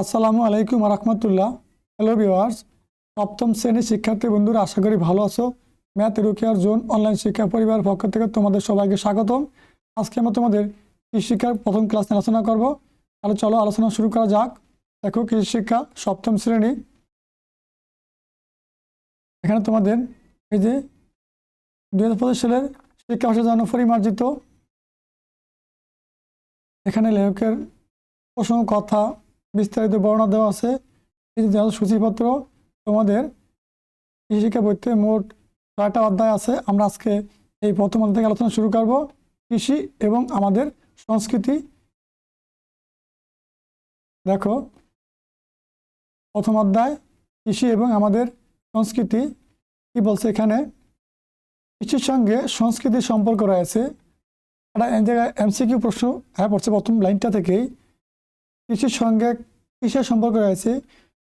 আসসালামু আলাইকুম রহমতুল্লাহ। Hello viewers সপ্তম শ্রেণির শিক্ষার্থী বন্ধুরা, আশা করি ভালো আছো। ম্যাথ রুকিয়ার জোন, অনলাইন শিক্ষা পরিবার পক্ষ থেকে তোমাদের সবাইকে স্বাগতম। আজকে আমরা তোমাদের কৃষি শিক্ষার প্রথম ক্লাস আলোচনা করব। তাহলে চলো আলোচনা শুরু করা যাক। দেখো কৃষি শিক্ষা সপ্তম শ্রেণি। এখানে তোমাদের এই যে দুই হাজার পঁচিশ সালের শিক্ষা ভাষার জন্য পরিমার্জিত। এখানে লেখকের প্রসঙ্গ কথা বিস্তারিত বর্ণনা দেওয়া আছে। দেওয়া সূচিপত্র, তোমাদের কৃষিকা বইতে মোট ছয়টা অধ্যায় আছে। আমরা আজকে এই প্রথম অধ্যায় থেকে আলোচনা শুরু করব। কৃষি এবং আমাদের সংস্কৃতি। দেখো, প্রথম অধ্যায়, কৃষি এবং আমাদের সংস্কৃতি। কি বলছে এখানে? কৃষির সঙ্গে সংস্কৃতির সম্পর্ক রয়েছে। একটা জায়গায় এমসিকিউ প্রশ্ন হ্যাঁ পড়ছে প্রথম লাইনটা থেকেই। কৃষির সঙ্গে কিসের সম্পর্ক রয়েছে,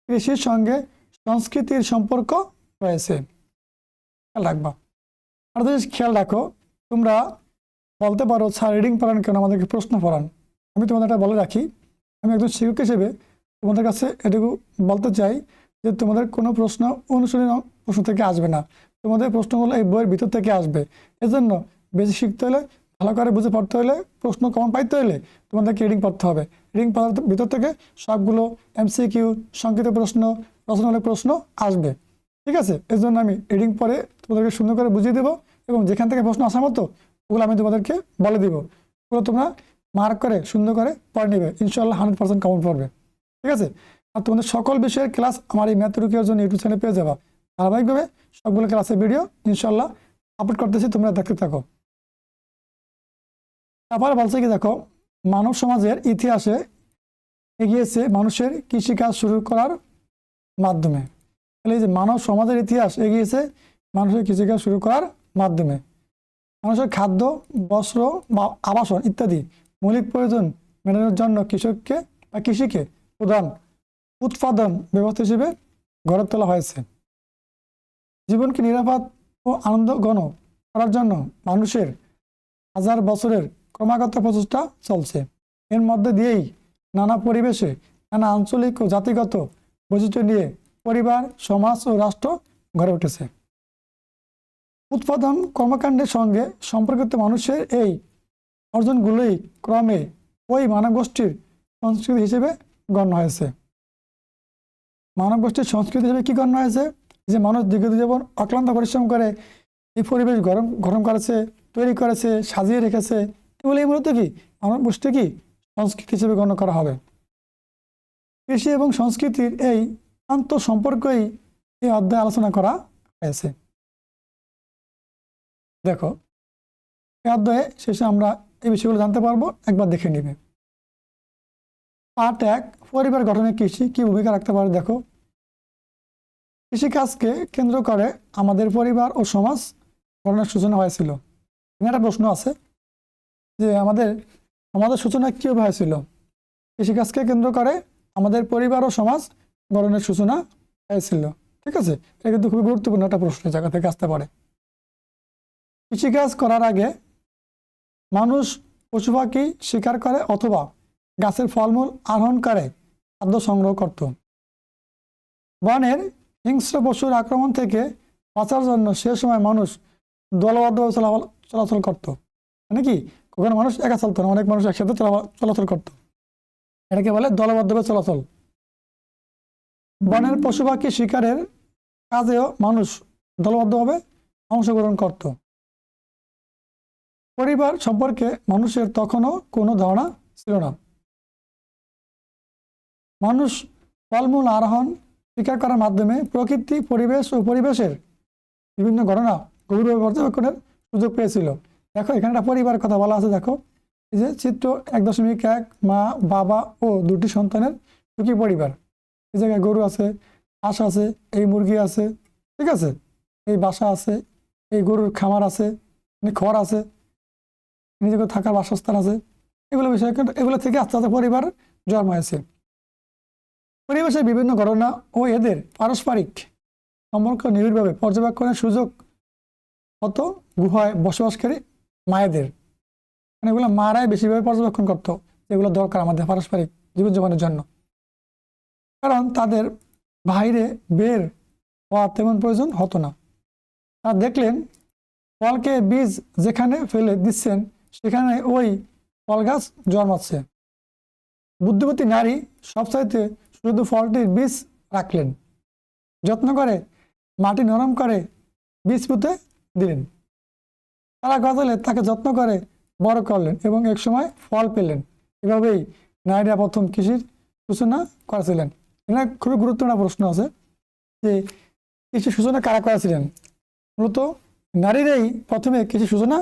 কৃষির সঙ্গে সংস্কৃতির সম্পর্ক রয়েছে। খেয়াল রাখবা। আর জিনিস খেয়াল রাখো, তোমরা বলতে পারো, স্যার রিডিং পড়ান কেন? আমাদেরকে প্রশ্ন পড়ান। আমি তোমাদের বলে রাখি, আমি একজন শিক্ষক হিসেবে তোমাদের কাছে এটুকু বলতে চাই যে, তোমাদের কোনো প্রশ্ন অনুশীলন প্রশ্ন থেকে আসবে না। তোমাদের প্রশ্নগুলো এই বইয়ের ভিতর থেকে আসবে। এজন্য বেশি শিখতে হলে, ভালো করে বুঝে পড়তে হলে, প্রশ্ন কমন পাইতে হলে তোমাদেরকে রিডিং পড়তে হবে। রিডিং পড়ার ভিতর থেকে সবগুলো এমসিকিউ সংক্ষিপ্ত প্রশ্ন রচনামূলক প্রশ্ন আসবে। ঠিক আছে? এর জন্য আমি রিডিং পরে তোমাদেরকে সুন্দর করে বুঝিয়ে দেবো এবং যেখান থেকে প্রশ্ন আসার মতো ওগুলো আমি তোমাদেরকে বলে দিব। ওগুলো তোমরা মার্ক করে, সুন্দর করে পড়ে নেবে। ইনশাল্লাহ হান্ড্রেড পার্সেন্ট কমন পড়বে। ঠিক আছে? আর তোমাদের সকল বিষয়ের ক্লাস আমার এই ম্যাথ রুকিয়ার জন্য ইউটিউব চ্যানেলে পেয়ে যাবা। ধারাবাহিকভাবে সবগুলো ক্লাসের ভিডিও ইনশাল্লাহ আপলোড করতেছি, তোমরা দেখতে থাকো। তারপরে বলছে কি দেখো মানব সমাজের ইতিহাসে এগিয়েছে মানুষের কৃষিকাজ শুরু করার মাধ্যমে। তাহলে এই যে মানব সমাজের ইতিহাস এগিয়েছে মানুষের কৃষিকাজ শুরু করার মাধ্যমে। মানুষের খাদ্য, বস্ত্র বা আবাসন ইত্যাদি মৌলিক প্রয়োজন মেটানোর জন্য কৃষককে বা কৃষিকে প্রধান উৎপাদন ব্যবস্থা হিসেবে গড়ে তোলা হয়েছে। জীবনকে নিরাপদ ও আনন্দঘন করার জন্য মানুষের হাজার বছরের ক্রমাগত প্রচেষ্টা চলছে। এর মধ্যে দিয়েই নানা পরিবেশে নানা আঞ্চলিক ও জাতিগত বৈচিত্র্য নিয়ে পরিবার, সমাজ ও রাষ্ট্র গড়ে উঠেছে। উৎপাদন কর্মকাণ্ডের সঙ্গে সম্পর্কিত মানুষের এই অর্জনগুলোই ক্রমে ওই মানব গোষ্ঠীর সংস্কৃতি হিসেবে গণ্য হয়েছে। মানব গোষ্ঠীর সংস্কৃতি হিসেবে কি গণ্য হয়েছে? যে মানুষ দীর্ঘ জীবন অক্লান্ত পরিশ্রম করে এই পরিবেশ গরম গরম করেছে, তৈরি করেছে, সাজিয়ে রেখেছে এগুলো মূলত কি? মানব গোষ্ঠী কি? সংস্কৃতি হিসেবে গণ্য করা হবে। কৃষি এবং সংস্কৃতির এই আন্ত সম্পর্কই এই অধ্যায়ে আলোচনা করা হয়েছে। দেখো, এই অধ্যায়ে শেষে আমরা এই বিষয়গুলো জানতে পারব, একবার দেখে নিবে। পার্ট এক, পরিবার গঠনে কৃষি কি ভূমিকা রাখতে পারে? দেখো, কৃষিকাজকে কেন্দ্র করে আমাদের পরিবার ও সমাজ গঠনের সূচনা হয়েছিল। এখানে একটা প্রশ্ন আছে যে আমাদের আমাদের সূচনা কীভাবে হয়েছিল কৃষিকাজকে কেন্দ্র করে আমাদের পরিবার ও সমাজ গঠনের সূচনা হয়েছিল। ঠিক আছে? এটা কিন্তু খুবই গুরুত্বপূর্ণ একটা প্রশ্ন জায়গা থেকে আসতে পারে। কৃষিকাজ করার আগে মানুষ পশু পাখি শিকার করে অথবা গাছের ফলমূল আরোহণ করে, খাদ্য সংগ্রহ করত। বনের হিংস্র পশুর আক্রমণ থেকে বাঁচার জন্য সে সময় মানুষ চলাচল চলাচল করত। মানে কি? কখনো মানুষ একা চলতো না, অনেক মানুষ একসাথে চলাচল করত। এটাকে বলে দলবদ্ধভাবে চলাচল। বনের পশু পাখি শিকারের কাজেও মানুষ দলবদ্ধভাবে অংশগ্রহণ করত। পরিবার সম্পর্কে মানুষের তখনও কোনো ধারণা ছিল না। মানুষ ফলমূল আরোহণ শিকার করার মাধ্যমে প্রকৃতি, পরিবেশ ও পরিবেশের বিভিন্ন ঘটনা গভীরভাবে পর্যবেক্ষণের সুযোগ পেয়েছিল। দেখো, এখানে একটা পরিবারের কথা বলা আছে, দেখো। এই যে চিত্র এক দশমিক এক, মা, বাবা ও দুটি সন্তানের সুখী পরিবার। এই জায়গায় গরু আছে, হাঁস আছে, এই মুরগি আছে, ঠিক আছে? এই বাসা আছে, এই গরুর খামার আছে মানে খড় আছে, নিজেকে থাকার বাসস্থান আছে। এগুলো বিষয় এগুলো থেকে আস্তে আস্তে পরিবার জন্ম হয়েছে। পরিবেশের বিভিন্ন ঘটনা ও এদের পারস্পরিক সম্পর্ক নিবিড়ভাবে পর্যবেক্ষণের সুযোগ হতো গুহায় বসবাসকারী মায়েদের। মানে এগুলো মারাই বেশিভাবে পর্যবেক্ষণ করতো এগুলো দরকার আমাদের পারস্পরিক জীবন জীবনের জন্য। কারণ তাদের বাইরে বের হওয়া তেমন প্রয়োজন হতো না। তারা দেখলেন ফলকে বীজ যেখানে ফেলে দিচ্ছেন, সেখানে ওই ফল গাছ জন্মাচ্ছে। বুদ্ধিমতী নারী সবচাইতে শুধু ফলটির বীজ রাখলেন। যত্ন করে, মাটি নরম করে বীজ পুঁতে দিলেন। তারা গজালে তাকে যত্ন করে, বড় করলেন এবং এক সময় ফল পেলেন। এভাবেই নারীরা প্রথম কৃষির সূচনা করেছিলেন। এখানে খুবই গুরুত্বপূর্ণ প্রশ্ন আছে যে কৃষি সূচনা কারা করেছিলেন? মূলত নারীরাই প্রথমে কৃষি সূচনা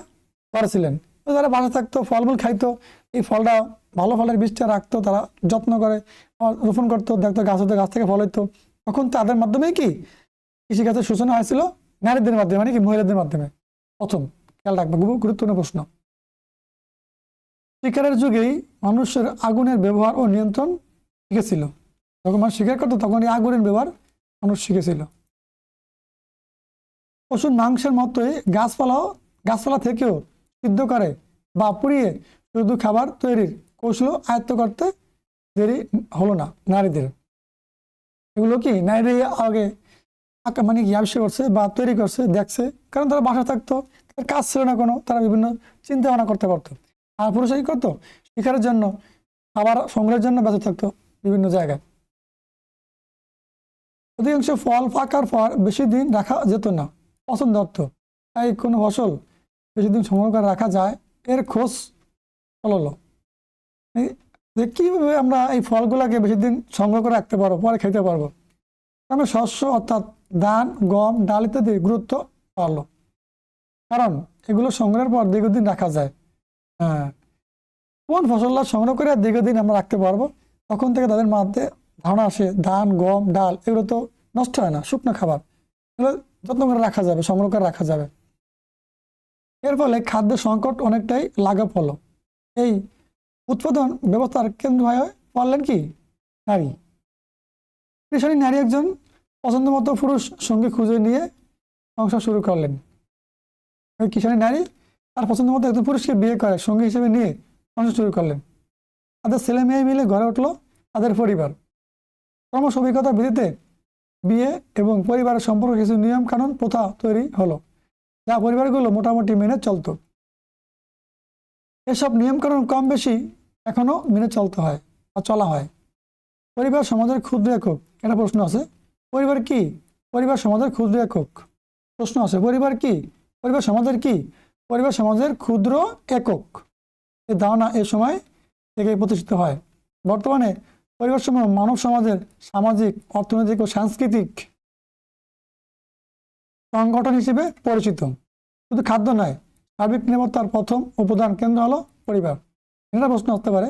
করেছিলেন। তারা বাসা থাকতো, ফলমূল খাইতো, এই ফলটা ভালো ফলের বীজটা রাখতো, তারা যত্ন করে রোপণ করতো, দেখতো গাছ হতো গাছ থেকে ফল হইতো। তখন তাদের মাধ্যমেই কি কৃষিকাজের সূচনা হয়েছিল? নারীদের মাধ্যমে মানে কি মহিলাদের মাধ্যমে? প্রথম। খেয়াল রাখবে খুব গুরুত্বপূর্ণ প্রশ্ন। শিকারের যুগেই মানুষের আগুনের ব্যবহার ও নিয়ন্ত্রণ শিখেছিল। যখন মানুষ শিকার করতো তখন এই আগুনের ব্যবহার মানুষ শিখেছিল। পশুর মাংসের মতোই গাছপালাও, গাছপালা থেকেও সিদ্ধ করে বা পুড়িয়ে শুধু খাবার তৈরির কৌশল আয়ত্ত করতে দেরি হলো না নারীদের। এগুলো কি নারীরা আগে মানে কি আবিষ্কার করছে বা তৈরি করছে, দেখছে? কারণ তারা বাসা থাকতো তাদের কাজ ছিল না কোনো, তারা বিভিন্ন চিন্তা ভাবনা করতে পারতো। আর পুরুষরা কি করতো? শিকারের জন্য আবার সংগ্রহের জন্য ব্যস্ত থাকতো বিভিন্ন জায়গায়। অধিকাংশ ফল পাকার পর বেশি দিন রাখা যেত না, পছন্দ হতো। তাই কোনো ফসল বেশি দিন সংগ্রহ করে রাখা যায়, এর খোঁজ হলো। যে কীভাবে আমরা এই ফলগুলোকে বেশি দিন সংগ্রহ করে রাখতে পারব, পরে খেতে পারব? আমরা শস্য অর্থাৎ ধান, গম, ডাল ইত্যাদি গুরুত্ব পারল কারণ এগুলো সংগ্রহের পর দীর্ঘদিন রাখা যায়। হ্যাঁ। কোন ফসলটা সংগ্রহ করে দীর্ঘদিন আমরা রাখতে পারব, তখন থেকে তাদের মধ্যে ধারণা আসে, ধান, গম, ডাল, এগুলো তো নষ্ট হয় না, শুকনো খাবার। এগুলো যত্ন করে রাখা যাবে, সংগ্রহ করে রাখা যাবে। এর ফলে খাদ্য সংকট অনেকটাই লাঘব হলো। এই উৎপাদন ব্যবস্থার কেন্দ্র হয়ে পারলেন কি? নারী। কৃষণী নারী একজন পছন্দ মতো পুরুষ সঙ্গী খুঁজে নিয়ে সংসার শুরু করলেন। ওই কিষাণী নারী? তার পছন্দ মতো একজন পুরুষকে বিয়ে করে, সঙ্গী হিসেবে নিয়ে মানুষ শুরু করলেন। তাদের ছেলে মেয়ে মিলে গড়ে উঠল তাদের পরিবার। ক্রমশ অভিজ্ঞতা ভিত্তিতে বিয়ে এবং পরিবারের সম্পর্ক কিছু নিয়ম কানুন প্রথা তৈরি হলো, যা পরিবারগুলো মোটামুটি মেনে চলতো। এসব নিয়মকানুন কম বেশি এখনও মেনে চলতে হয় বা চলা হয়। পরিবার সমাজের ক্ষুদ্র একক। এটা প্রশ্ন আছে, পরিবার কি? পরিবার সমাজের ক্ষুদ্র একক। প্রশ্ন আছে, পরিবার কি? পরিবার সমাজের কি? পরিবার সমাজের ক্ষুদ্র একক। এই ধারণা এ সময় থেকে প্রতিষ্ঠিত হয়। বর্তমানে পরিবার সমূহ মানব সমাজের সামাজিক, অর্থনৈতিক ও সাংস্কৃতিক সংগঠন হিসেবে পরিচিত। শুধু খাদ্য নয়, সার্বিক নিরাপত্তার প্রথম উপাদান কেন্দ্র হলো পরিবার। এটা প্রশ্ন আসতে পারে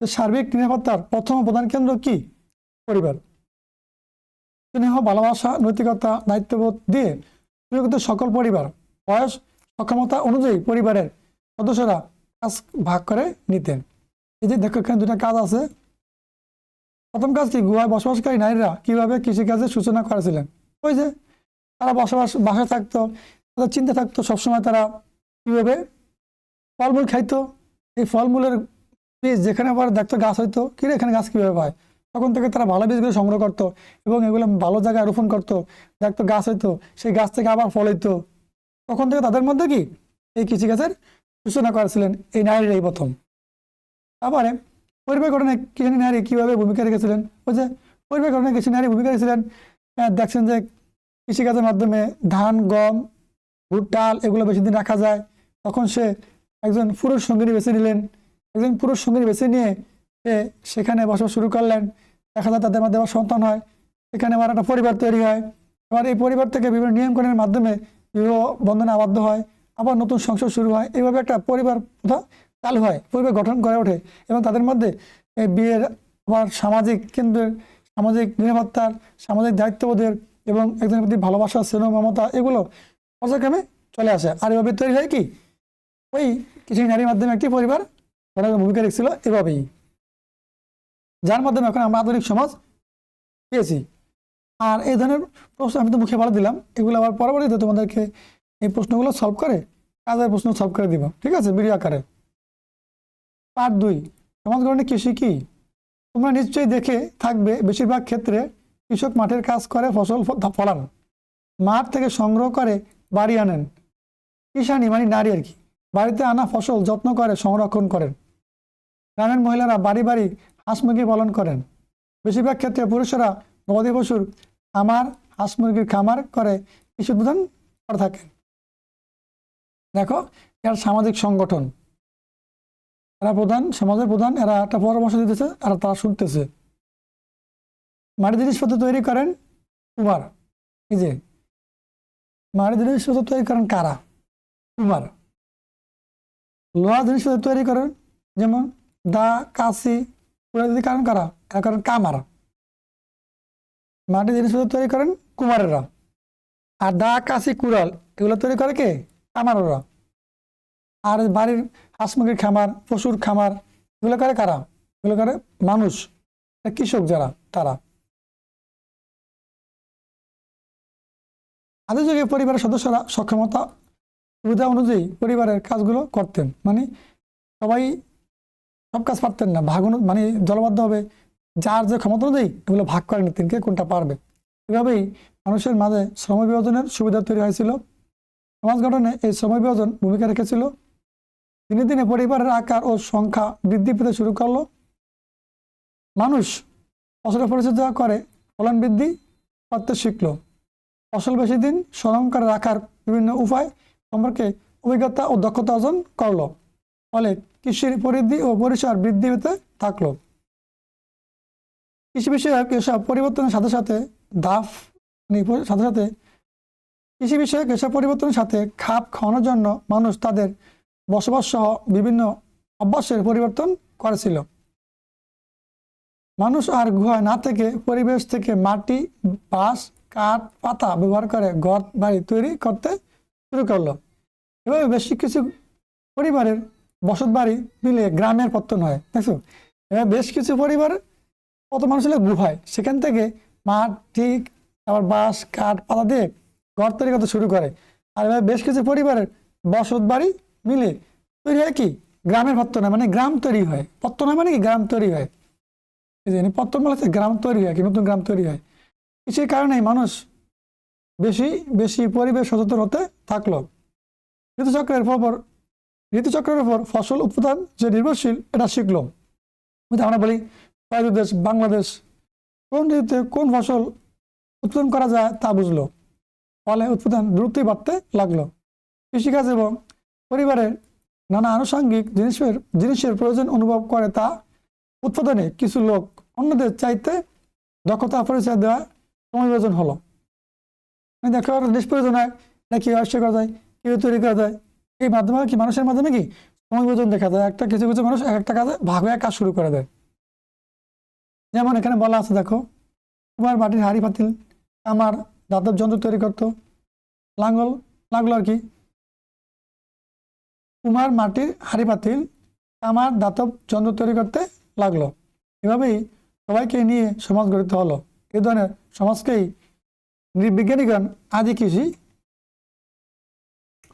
যে সার্বিক নিরাপত্তার প্রথম উপাদান কেন্দ্র কি? পরিবার। স্নেহ, ভালোবাসা, নৈতিকতা, দায়িত্ববোধ দিয়ে সকল পরিবার বয়স, সক্ষমতা অনুযায়ী পরিবারের সদস্যরা কাজ ভাগ করে নিতেন। এই যে দেখো এখানে দুটা কাজ আছে। প্রথম কাজ কি গুহায় বসবাসকারী নারীরা কীভাবে কৃষিকাজের সূচনা করেছিলেন? ওই যে তারা বসবাস বাসায় থাকতো, তাদের চিন্তা থাকতো, সবসময় তারা কীভাবে ফলমূল খাইতো। এই ফলমূলের বীজ যেখানে আবার দেখতো গাছ হইতো। কিরে এখানে গাছ কীভাবে পায়? তখন থেকে তারা ভালো বীজগুলো সংগ্রহ করতো এবং এগুলো ভালো জায়গায় রোপণ করতো। দেখতো গাছ হইতো, সেই গাছ থেকে আবার ফল হইতো। তখন থেকে তাদের মধ্যে কি এই কৃষিকাজের সূচনা করেছিলেন এই নারীর এই প্রথম। তারপরে পরিবার গঠনে কৃষি নারী কীভাবে ভূমিকা রেখেছিলেন? ওই যে পরিবার গঠনে কিছু নারী ভূমিকা রেখেছিলেন দেখছেন যে কৃষিকাজের মাধ্যমে ধান, গম ভুট ডাল এগুলো বেশি দিন রাখা যায়। তখন সে একজন পুরুষ সঙ্গিনী বেছে নিলেন। একজন পুরুষ সঙ্গিনী বেছে নিয়ে সে সেখানে বসবাস শুরু করলেন। দেখা যায় তাদের মধ্যে আবার সন্তান হয়। সেখানে আবার একটা পরিবার তৈরি হয়। এবার এই পরিবার থেকে বিভিন্ন নিয়মকানুনের মাধ্যমে বিবাহ বন্ধনে আবদ্ধ হয়, আবার নতুন সংসার শুরু হয়। এইভাবে একটা পরিবার প্রথা চালু হয়, পরিবার গঠন করে ওঠে এবং তাদের মধ্যে এই বিয়ের আবার সামাজিক কেন্দ্রের, সামাজিক নিরাপত্তার, সামাজিক দায়িত্ববোধের এবং একজনের প্রতি ভালোবাসা, স্নেহ, মমতা এগুলো পর্যায়ক্রমে চলে আসে। আর এভাবে তৈরি হয় কি? ওই কিছু নারীর মাধ্যমে একটি পরিবার ভূমিকা রেখেছিল এভাবেই। যার মাধ্যমে এখন আমরা আধুনিক সমাজ পেয়েছি। আর এই ধরনের প্রশ্ন আমি তো মুখে বলে দিলাম। এগুলো আবার পরবর্তীতে তোমাদেরকে এই প্রশ্নগুলো সলভ করে কাজের প্রশ্ন সলভ করে দিব। ঠিক আছে? ভিডিও আকারে। পার্ট দুই, সমাজ গঠনে কৃষি কি? তোমরা নিশ্চয়ই দেখে থাকবে, বেশিরভাগ ক্ষেত্রে কৃষক মাঠের কাজ করে, ফসল ফলান। মাঠ থেকে সংগ্রহ করে, বাড়ি আনেন। কিষানি মানে নারী আর কি। বাড়িতে আনা ফসল যত্ন করে, সংরক্ষণ করেন। গ্রামের মহিলারা বাড়ি বাড়ি হাঁস মুরগি পালন করেন। বেশিরভাগ ক্ষেত্রে পুরুষেরা গবাদি পশুর খামার, হাঁস মুরগির খামার করে কৃষি উৎপাদন করে থাকেন। দেখো, এর সামাজিক সংগঠন। এরা প্রধান, সমাজের প্রধান, এরা একটা পরামর্শ দিতেছে, আর তারা শুনতেছে। মাটি জিনিসপত্র তৈরি করেন কুমার। এই যে, মাটি জিনিসপত্র তৈরি করেন কারা? কুমার। লোহা জিনিসপত্র তৈরি করেন, যেমন দা, কাশি কারণ কারা? করেন কামার। মাটি জিনিসপত্র তৈরি করেন কুমারেরা আর দা, কাশি, কুড়াল, এগুলো তৈরি করে কে? কামাররা আর বাড়ির হাঁস মুরগির খামার, পশুর খামার, এগুলো করে কারা? এগুলো করে মানুষ কৃষক যারা, তারা। আদি যুগে পরিবারের সদস্যরা সক্ষমতা, সুবিধা অনুযায়ী পরিবারের কাজগুলো করতেন। মানে সবাই সব কাজ পারতেন না। ভাগ মানে দলবদ্ধ হবে যার যে ক্ষমতা অনুযায়ী এগুলো ভাগ করে নিতেন কে কোনটা পারবে? এভাবেই মানুষের মাঝে শ্রম বিভাজনের সুবিধা তৈরি হয়েছিল। সমাজ গঠনে এই শ্রম বিভাজন ভূমিকা রেখেছিল। দিনে দিনে পরিবারের আকার ও সংখ্যা বৃদ্ধি পেতে শুরু করল। মানুষ ফসলের পরিচর্যা করে, ফলন বৃদ্ধি করতে শিখলো। ফসল বেশি দিন সংরক্ষণ রাখার বিভিন্ন উপায় সম্পর্কে অভিজ্ঞতা ও দক্ষতা অর্জন করল। ফলে কৃষির পরিধি ও পরিসর বৃদ্ধি পেতে থাকল। কৃষি বিষয়ক এসব পরিবর্তনের সাথে সাথে দাফ সাথে সাথে কৃষি বিষয়ক এসব পরিবর্তনের সাথে খাপ খাওয়ানোর জন্য মানুষ তাদের বসবাস সহ বিভিন্ন অভ্যাসের পরিবর্তন করেছিল। মানুষ আর গুহায় না থেকে পরিবেশ থেকে মাটি, বাঁশ, কাঠ, পাতা ব্যবহার করে ঘর, বাড়ি তৈরি করতে শুরু করল। এভাবে বেশি কিছু পরিবারের বসত বাড়ি মিলে গ্রামের পত্তন হয় দেখছ এবার বেশ কিছু পরিবার কত মানুষ হলে গুহায় সেখান থেকে মাটি আবার বাঁশ, কাঠ, পাতা দিয়ে ঘর তৈরি করতে শুরু করে। আর এবার বেশ কিছু পরিবারের বসত বাড়ি মিলে তৈরি হয় কি? গ্রামের পত্তনা মানে গ্রাম তৈরি হয়। পত্তনা মানে কি? গ্রাম তৈরি হয়। যে পত্তন বলে হচ্ছে গ্রাম তৈরি হয়, কি নতুন গ্রাম তৈরি হয়। সেই কারণেই মানুষ বেশি বেশি পরিবেশ সচেতন হতে থাকল। ঋতুচক্রের পর ঋতুচক্রের উপর ফসল উৎপাদন যে নির্ভরশীল, এটা শিখলো। আমরা বলি দেশ বাংলাদেশ, কোন ঋতুতে কোন ফসল উৎপাদন করা যায় তা বুঝলো। ফলে উৎপাদন দ্রুতই বাড়তে লাগল। কৃষিকাজ এবং পরিবারের নানা আনুষঙ্গিক জিনিসের জিনিসের প্রয়োজন অনুভব করে তা উৎপাদনে কিছু লোক অন্যদের চাইতে দক্ষতা, পরিচয় দেওয়া সময় প্রয়োজন হলো। দেখো, একটা জিনিস প্রয়োজন হয়, এটা কী আবিষ্কার করা যায়, কীভাবে তৈরি করা যায়, এই মাধ্যমে কি মানুষের মাধ্যমে কি সময় প্রয়োজন দেখা যায়? একটা কিছু কিছু মানুষ এক একটা কাজে ভাগ হয়ে কাজ শুরু করে দেয়। যেমন এখানে বলা আছে, দেখো কুমার মাটির হাড়ি পাতিল আমার দাতব যন্ত্র তৈরি করতো। লাঙ্গল লাগল আর কি? কুমার মাটির হাড়ি পাতিল আমার দাতব যন্ত্র তৈরি করতে লাগল। এভাবেই সবাইকে নিয়ে সমাজ গঠিত হলো। এ ধরনের সমাজকেই বিজ্ঞানীগণ আদি কৃষি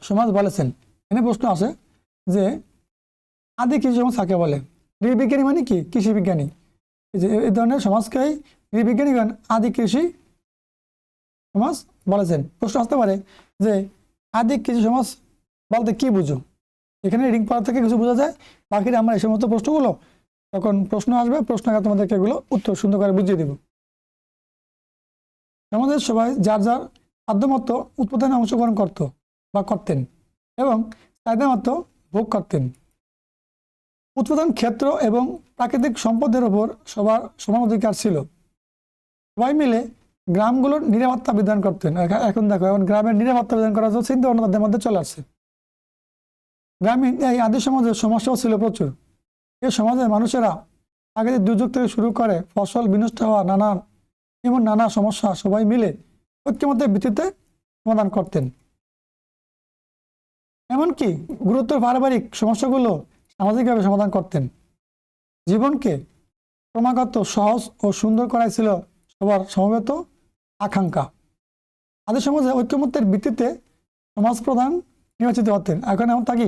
সমাজ বলেছেন। এনে প্রশ্ন আছে যে, আদি কৃষি সমাজ কাকে বলে? নৃবিজ্ঞানী মানে কি? কৃষি বিজ্ঞানী। যে এই ধরনের সমাজকেই নৃবিজ্ঞানীগণ আদি কৃষি সমাজ বলেছেন। প্রশ্ন আসতে পারে যে আদি কৃষি সমাজ বলতে কি বুঝো? এখানে রিডিং পড়া থেকে কিছু বোঝা যায়। বাকিরা আমরা এই সমস্ত প্রশ্নগুলো তখন প্রশ্ন আসবে প্রশ্ন আগে তোমাদেরকে এগুলো উত্তর সুন্দর করে বুঝিয়ে দেব। আমাদের সবাই যার যার সাধ্যমতো উৎপাদনে অংশগ্রহণ করত বা করতেন এবং চাহিদা মতো ভোগ করতেন। উৎপাদন ক্ষেত্র এবং প্রাকৃতিক সম্পদের ওপর সবার সমান অধিকার ছিল। সবাই মিলে গ্রামগুলোর নিরাপত্তা বিধান করতেন। এখন দেখো, এখন গ্রামের নিরাপত্তা বিধান করার জন্য চিন্তা ভাবনা মধ্যে চলে আসছে। গ্রামীণ এই আদি সমাজের সমস্যাও ছিল প্রচুর। এই সমাজের মানুষেরা প্রাকৃতিক দুর্যোগ থেকে শুরু করে ফসল বিনষ্ট হওয়া, নানান, এমন নানা সমস্যা সবাই মিলে ঐক্যমতের ভিত্তিতে সমাধান করতেন। এমনকি গুরুত্ব পারিবারিক সমস্যাগুলো সামাজিকভাবে সমাধান করতেন। জীবনকে ক্রমাগত সহজ ও সুন্দর করাই ছিল সবার সমবেত আকাঙ্ক্ষা। আদি সমাজে ঐক্যমত্যের ভিত্তিতে সমাজ প্রধান নির্বাচিত হতেন। এখন এমন থাকি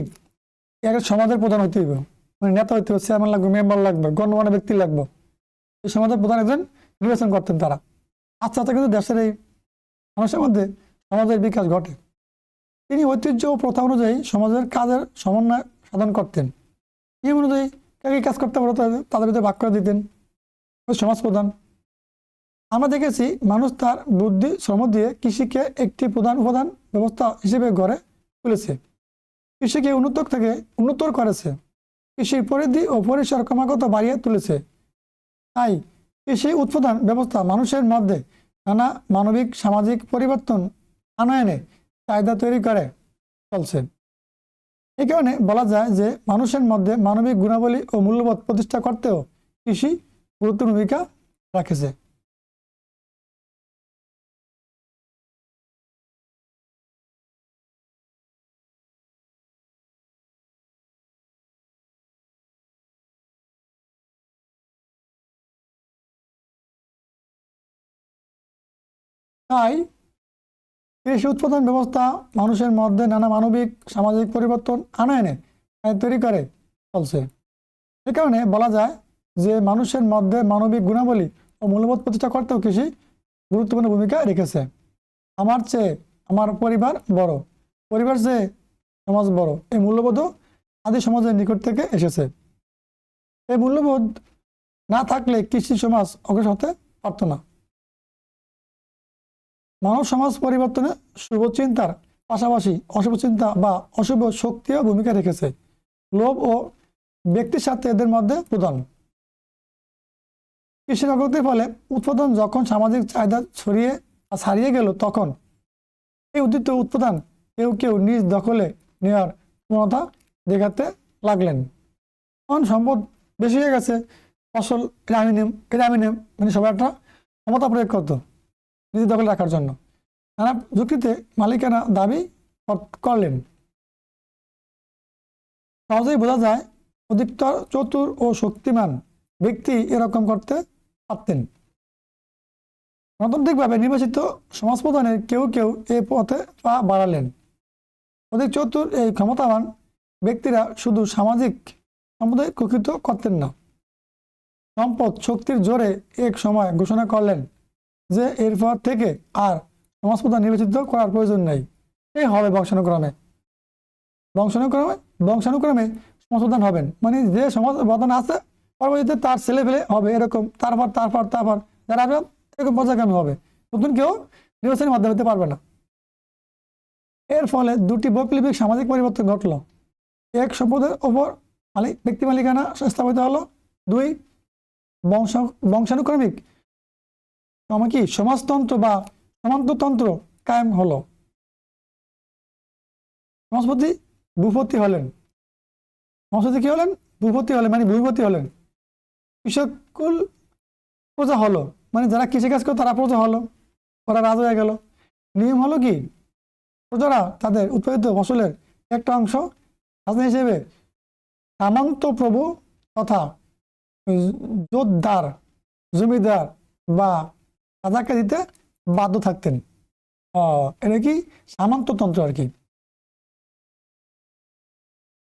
এক সমাজের প্রধান হইতে হইব। মানে নেতা হইতে হবে চেয়ারম্যান লাগবে, মেম্বার লাগবে, গণ্যমান্য ব্যক্তি লাগবে। এই সমাজের প্রধান একজন নির্বাচন করতেন তারা। আস্তে আস্তে কিন্তু দেশের এই মানুষের মধ্যে সমাজের বিকাশ ঘটে। তিনি ঐতিহ্য ও প্রথা অনুযায়ী সমাজের কাজের সমন্বয় সাধন করতেন। নিয়ম অনুযায়ী কাকে কাজ করতে পারো তাদের ভিতরে ভাগ করে দিতেন। সমাজ প্রধান আমরা দেখেছি মানুষ তার বুদ্ধি, শ্রম দিয়ে কৃষিকে একটি প্রধান উপাদান ব্যবস্থা হিসেবে গড়ে তুলেছে। কৃষিকে উন্নত থেকে উন্নতর করেছে। কৃষির পরিধি ও পরিসর ক্রমাগত বাড়িয়ে তুলেছে। তাই কৃষি উৎপাদন ব্যবস্থা মানুষের মধ্যে নানা মানবিক, সামাজিক পরিবর্তন আনয়নে চাহিদা তৈরি করে চলছে। এই কারণে বলা যায় যে মানুষের মধ্যে মানবিক গুণাবলী ও মূল্যবোধ প্রতিষ্ঠা করতেও কৃষি গুরুত্বপূর্ণ ভূমিকা রাখেছে। তাই কৃষি উৎপাদন ব্যবস্থা মানুষের মধ্যে নানা মানবিক, সামাজিক পরিবর্তন আনয়নে তৈরি করে, চলছে। এ কারণে বলা যায় যে মানুষের মধ্যে মানবিক গুণাবলী ও মূল্যবোধ প্রতিষ্ঠা করতেও কৃষি গুরুত্বপূর্ণ ভূমিকা রেখেছে। আমার চেয়ে আমার পরিবার বড়, পরিবার চেয়ে সমাজ বড়, এই মূল্যবোধও আদি সমাজের নিকট থেকে এসেছে। এই মূল্যবোধ না থাকলে কৃষি সমাজ অগ্রসর হতে পারত না। মানব সমাজ পরিবর্তনে শুভ চিন্তার পাশাপাশি অশুভ চিন্তা বা অশুভ শক্তিও ভূমিকা রেখেছে। লোভ ও ব্যক্তির সাথে এদের মধ্যে প্রধান। কৃষি অগ্রগতির ফলে উৎপাদন যখন সামাজিক চাহিদা ছড়িয়ে ছাড়িয়ে গেল, তখন এই উদ্দিত উৎপাদন কেউ কেউ নিজ দখলে নেওয়ার প্রবণতা দেখাতে লাগলেন। তখন সম্পদ বেশি হয়ে গেছে, ফসল আমি নেব মানে সবাই একটা ক্ষমতা প্রয়োগ করতো। নিজের দখলে রাখার জন্য। নানা যুক্তিতে মালিকানা দাবি কর- করলেন। সহজেই বোঝা যায় অধিকতর চতুর ও শক্তিমান ব্যক্তি এরকম করতে পারতেন। গণতান্ত্রিকভাবে নির্বাচিত সমাজ প্রধানের কেউ কেউ এ পথে পা বাড়ালেন। অধিক চতুর এই ক্ষমতাবান ব্যক্তিরা শুধু সামাজিক সম্পদে কুকিত করতেন না, সম্পদ শক্তির জোরে এক সময় ঘোষণা করলেন। যে এরপর থেকে আর সমাজ প্রধান নির্বাচিত করার প্রয়োজন নেই। এই হবে বংশানুক্রমে। বংশানুক্রমে বংশানুক্রমে সমাজ প্রধান হবেন। মানে যে সমাজ প্রধান আছে, পরবর্তীতে তার ছেলে পেলে হবে এরকম। তারপর তারপর তারপর যারা আসবে, এরকম পর্যায়ক্রমে হবে। নতুন কেউ নির্বাচনের মাধ্যমে হতে পারবে না। এর ফলে দুটি বৈপ্লবিক সামাজিক পরিবর্তন ঘটল। এক সম্পদের ওপর মালিক, ব্যক্তি মালিকানা স্থাপিত হলো। দুই, বংশ, বংশানুক্রমিক সময় কি সমাজতন্ত্র বা সমান্ততন্ত্র কায়েম হলো? সমাজপতি ভূপতি হলেন। সমাজপতি কি হলেন? ভূপতি হলেন মানে ভূপতি হলেন। কৃষকুল প্রজা হলো মানে যারা কৃষিকাজ করে তারা প্রজা হলো, ওরা রাজা হয়ে গেল। নিয়ম হলো কি? প্রজারা তাদের উৎপাদিত ফসলের একটা অংশ রাজা হিসেবে সামন্ত প্রভু তথা জোরদার জমিদার বা রাজাকে দিতে বাধ্য থাকতেন। এটা কি সামন্ততন্ত্র আর কি?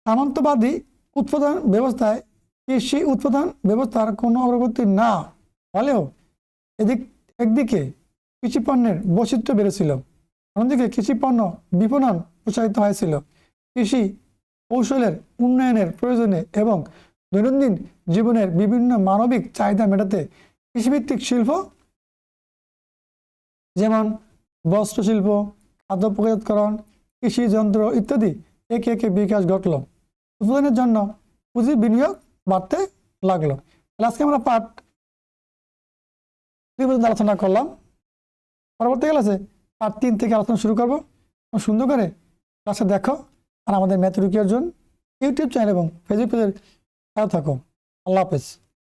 সামন্তবাদী উৎপাদন ব্যবস্থায় কৃষি উৎপাদন ব্যবস্থার কোনো অগ্রগতি না হলেও এদিক, একদিকে কৃষি পণ্যের বৈচিত্র্য বেড়েছিল, অন্যদিকে কৃষি পণ্য বিপণন প্রসারিত হয়েছিল। কৃষি কৌশলের উন্নয়নের প্রয়োজনে এবং দৈনন্দিন জীবনের বিভিন্ন মানবিক চাহিদা মেটাতে কৃষিভিত্তিক শিল্প যেমন বস্ত্রশিল্প খাদ্য প্রক্রিয়াকরণ কৃষি যন্ত্র ইত্যাদি একে একে বিকাশ ঘটল। উৎপাদনের জন্য পুঁজি বিনিয়োগ বাড়তে লাগল। আজকে আমরা পাঠ দুই পর্যন্ত আলোচনা করলাম। পরবর্তী ক্লাসে পাঠ তিন থেকে আলোচনা শুরু করব। সুন্দর করে ক্লাসে দেখো আর আমাদের ম্যাথ রুকিয়ার জন্য ইউটিউব চ্যানেল এবং ফেসবুক পেজের সাথে থাকো। আল্লাহ হাফেজ।